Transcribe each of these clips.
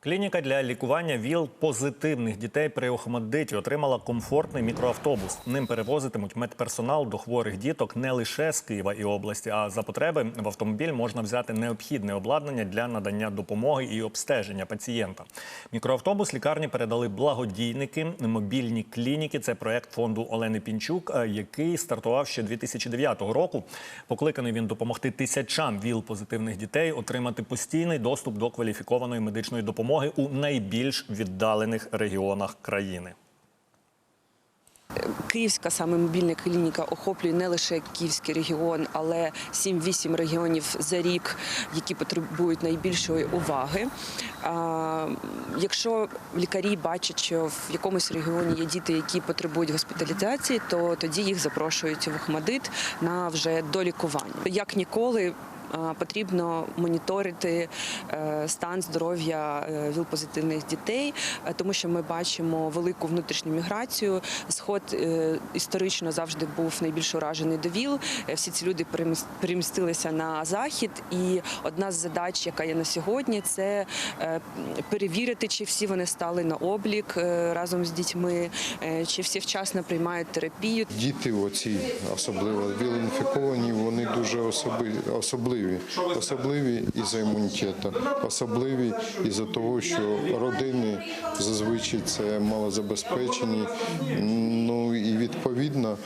Клініка для лікування ВІЛ позитивних дітей при Охмаддиті отримала комфортний мікроавтобус. Ним перевозитимуть медперсонал до хворих діток не лише з Києва і області, а за потреби в автомобіль можна взяти необхідне обладнання для надання допомоги і обстеження пацієнта. Мікроавтобус лікарні передали благодійники, мобільні клініки. Це проект фонду Олени Пінчук, е, який стартував ще 2009 року. Покликаний він допомогти тисячам ВІЛ позитивних дітей отримати постійний доступ до кваліфікованої медичної допомоги у найбільш віддалених регіонах країни. Київська саме мобільна клініка охоплює не лише Київський регіон, але 7-8 регіонів за рік, які потребують найбільшої уваги. Якщо лікарі бачать, що в якомусь регіоні є діти, які потребують госпіталізації, то тоді їх запрошують в Охмадит на вже долікування. Як ніколи. Потрібно моніторити е, стан здоров'я е, ВІЛ-позитивних дітей, е, тому що ми бачимо велику внутрішню міграцію. Сход історично завжди був найбільш уражений до ВІЛ. Всі ці люди переміс- перемістилися на захід. І одна з задач, яка є на сьогодні, це перевірити, чи всі вони стали на облік разом з дітьми, чи всі вчасно приймають терапію. Діти, оці особливо віл-інфіковані, вони дуже особи- особливі. Особливі із-за імунітету, особливі із-за того, що родини зазвичай це малозабезпечені. Ну і відповідно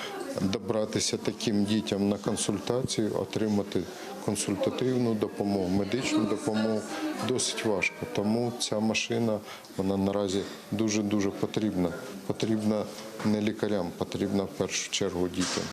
добратися таким дітям на консультацію, отримати консультативну допомогу, медичну допомогу досить важко. Тому ця машина вона наразі дуже дуже потрібна. Потрібна не лікарям, потрібна в першу чергу дітям.